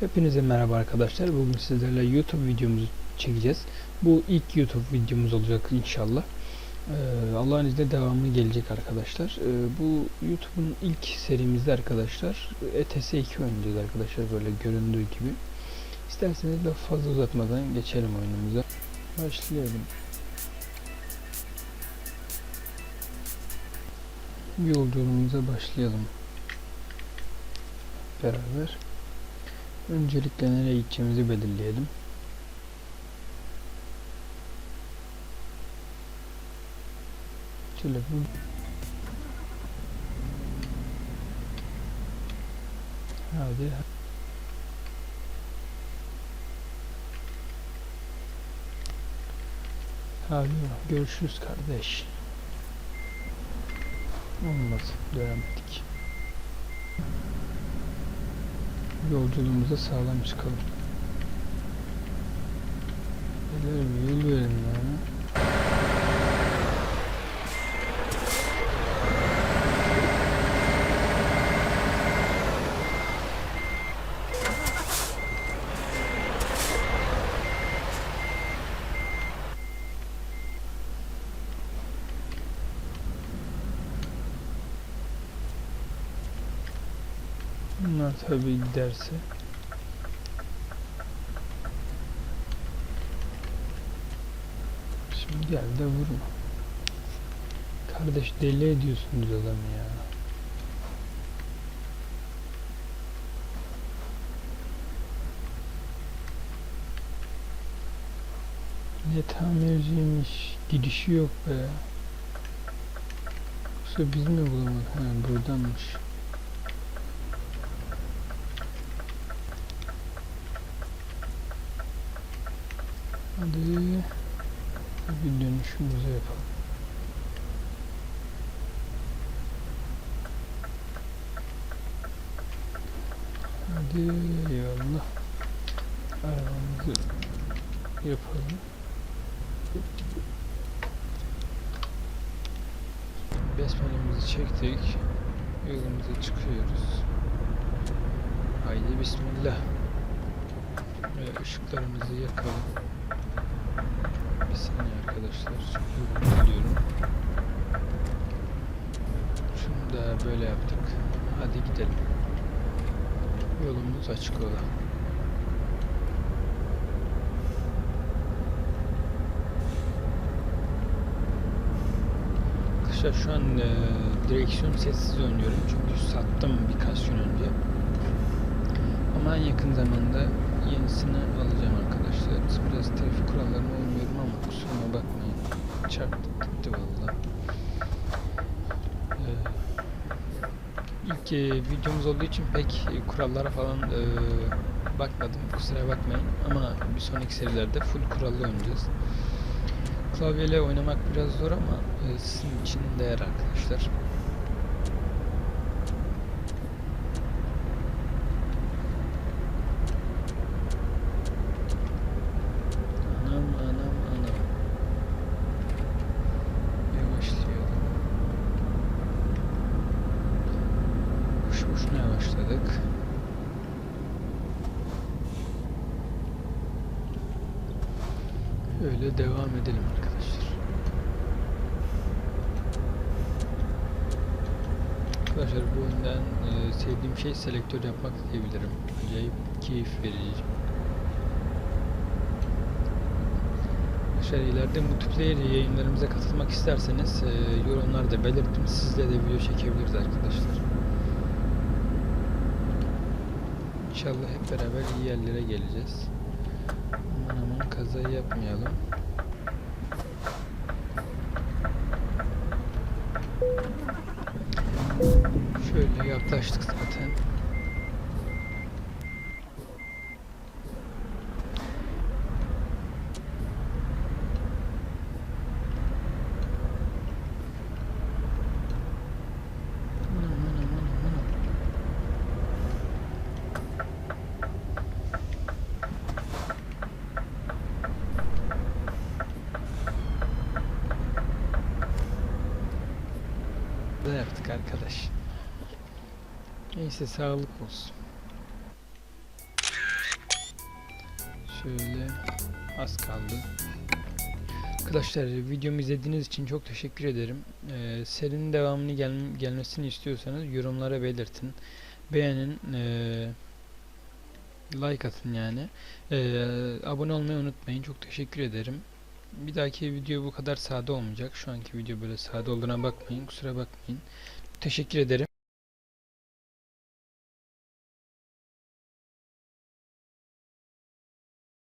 Hepinize merhaba arkadaşlar. Bugün sizlerle YouTube videomuzu çekeceğiz. Bu ilk YouTube videomuz olacak inşallah. Ee, Allah'ın izniyle devamı gelecek arkadaşlar. Ee, bu YouTube'un ilk serimizde arkadaşlar ETS 2 oynayacağız arkadaşlar böyle göründüğü gibi. İsterseniz laf fazla uzatmadan geçelim oyunumuza. Başlayalım. Yolculuğumuza başlayalım. Beraber. Öncelikle nereye gideceğimizi belirleyelim. Şöyle bu Hadi. Hadi görüşürüz kardeş. Olmaz. Dönemedik. Yolculuğumuza sağlam çıkalım. Beyler bir yol verin ya. Bunlar tabii giderse. Şimdi gel de vurma. Kardeş deli ediyorsunuz adamı ya. Ne tamirciymiş. Gidişi yok be. Yoksa biz mi bulamadık? Ha buradanmış. Hadi bir dönüşümüzü yapalım. Hadi eyvallah. Arabamızı yapalım. Besmelemizi çektik. Yolumuza çıkıyoruz. Haydi bismillah. Ve ışıklarımızı yakalım. Bir saniye arkadaşlar. Çünkü biliyorum. Şunu da böyle yaptık. Hadi gidelim. Yolumuz açık ola. Arkadaşlar şu an e, direksiyon sessiz oynuyorum çünkü sattım birkaç gün önce. Ama en yakın zamanda yenisini alacağım arkadaşlar. Biraz trafik kurallarına bakmayın. Çarptık gitti valla. Ee, ilk e, videomuz olduğu için pek kurallara falan e, bakmadım. Kusura bakmayın. Ama bir sonraki serilerde full kurallı oynayacağız. Klavyeyle oynamak biraz zor ama e, sizin için değer arkadaşlar. Boşuna yavaşladık. Öyle devam edelim arkadaşlar. Arkadaşlar bu oyundan e, sevdiğim şey selektör yapmak diyebilirim. Acayip keyif verici. Arkadaşlar ileride multiplayer yayınlarımıza katılmak isterseniz e, yorumlarda belirtin. Sizle de video çekebiliriz arkadaşlar. İnşallah hep beraber iyi yerlere geleceğiz. Aman aman kaza yapmayalım. Şöyle yaklaştık zaten. Aman aman aman aman. Da yaptık arkadaş. Neyse sağlık olsun. Şöyle az kaldı. Arkadaşlar videomu izlediğiniz için çok teşekkür ederim. Ee, serinin devamını gel- gelmesini istiyorsanız yorumlara belirtin. Beğenin, ee, like atın yani. Ee, abone olmayı unutmayın. Çok teşekkür ederim. Bir dahaki video bu kadar sade olmayacak. Şu anki video böyle sade olduğuna bakmayın. Kusura bakmayın. Teşekkür ederim.